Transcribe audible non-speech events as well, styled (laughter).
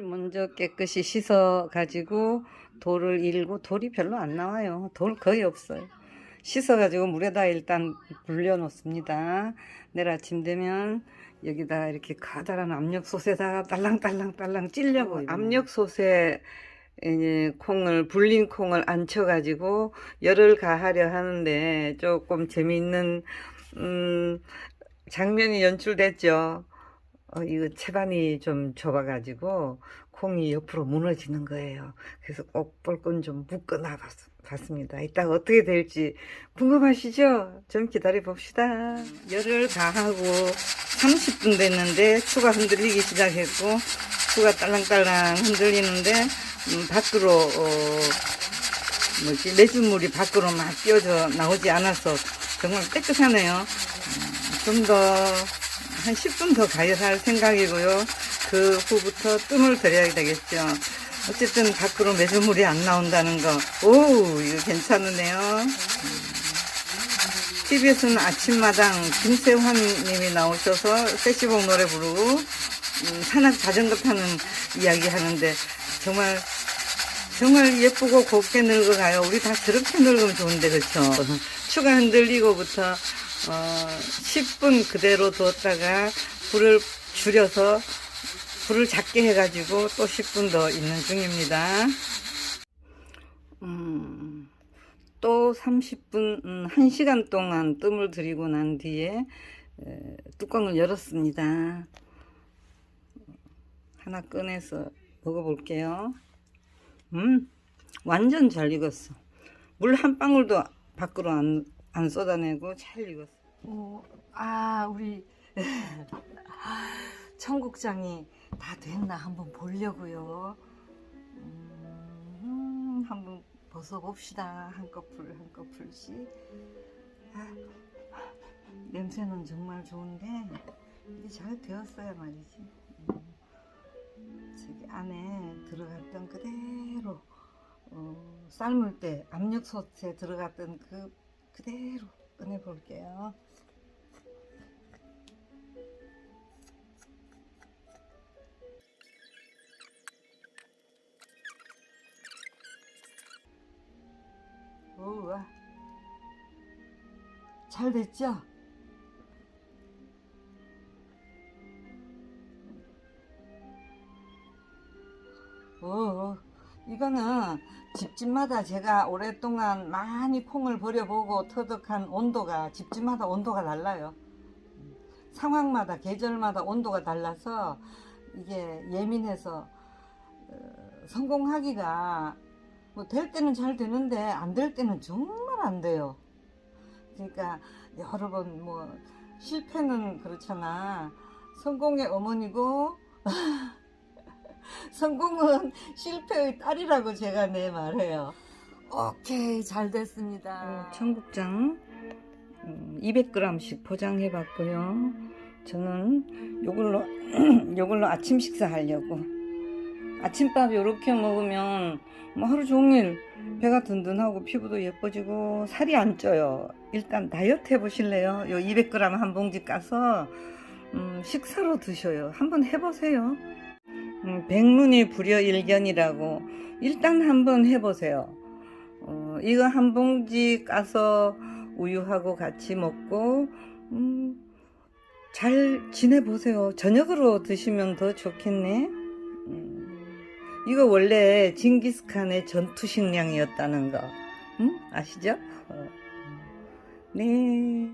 먼저 깨끗이 씻어 가지고 돌을 일고 돌이 별로 안 나와요. 돌 거의 없어요. 씻어 가지고 물에다 일단 불려 놓습니다. 내일 아침 되면 여기다 이렇게 커다란 압력솥에다가 딸랑딸랑딸랑 찔려고 압력솥에 이제 콩을 불린 콩을 안쳐 가지고 열을 가하려 하는데 조금 재미있는 음 장면이 연출됐죠. 어, 이거 채반이 좀 좁아가지고 콩이 옆으로 무너지는 거예요. 그래서 꼭 볼건 좀 묶어놔 봤습니다. 이따가 어떻게 될지 궁금하시죠? 좀 기다려 봅시다. 열을 가하고 30분 됐는데 추가 흔들리기 시작했고 추가 딸랑딸랑 흔들리는데 음, 밖으로 어, 뭐지 매주물이 밖으로 막 뛰어져 나오지 않아서 정말 깨끗하네요. 좀더 한 10분 더 가야 할 생각이고요. 그 후부터 뜸을 들여야 되겠죠. 어쨌든 밖으로 매주물이 안 나온다는 거. 오, 이거 괜찮으네요. TV에서는 아침마당 김세환 님이 나오셔서 세시봉 노래 부르고 음, 산악 자전거 타는 이야기 하는데 정말 정말 예쁘고 곱게 늙어가요. 우리 다 저렇게 늙으면 좋은데 그렇죠. (laughs) 추가 흔들리고부터 어, 10분 그대로 뒀다가 불을 줄여서 불을 작게 해가지고 또 10분 더 있는 중입니다. 음, 또 30분, 음, 1시간 동안 뜸을 들이고 난 뒤에 에, 뚜껑을 열었습니다. 하나 꺼내서 먹어볼게요. 음, 완전 잘 익었어. 물 한 방울도 밖으로 안, 안 쏟아내고 잘 익었어. 어, 아, 우리 (laughs) 청국장이 다 됐나 한번 보려고요. 음, 한번 벗어봅시다. 한꺼풀 한꺼풀씩. 아, 냄새는 정말 좋은데 이게 잘 되었어야 말이지. 음, 저기 안에 들어갔던 그대로 어, 삶을 때 압력솥에 들어갔던 그 그대로 꺼내 볼게요. 우와. 잘 됐죠? 오, 이거는 집집마다 제가 오랫동안 많이 콩을 버려보고 터득한 온도가 집집마다 온도가 달라요. 상황마다 계절마다 온도가 달라서 이게 예민해서 어, 성공하기가 뭐 될 때는 잘 되는데 안 될 때는 정말 안 돼요. 그러니까 여러 번 뭐 실패는 그렇잖아. 성공의 어머니고 (laughs) (laughs) 성공은 실패의 딸이라고 제가 내 말해요. 오케이 잘 됐습니다. 어, 청국장 200g씩 포장해 봤고요. 저는 요걸로 (clears throat) 요걸로 아침 식사 하려고. 아침밥 요렇게 먹으면 뭐 하루 종일 배가 든든하고 피부도 예뻐지고 살이 안 쪄요. 일단 다이어트 해보실래요? 요 200g 한 봉지 까서 음, 식사로 드셔요. 한번 해보세요. 음, 백문이 불여일견이라고 일단 한번 해보세요. 어, 이거 한 봉지 까서 우유하고 같이 먹고 음, 잘 지내보세요. 저녁으로 드시면 더 좋겠네. 음, 이거 원래 징기스칸의 전투 식량이었다는 거, 음? 아시죠? 어. 네.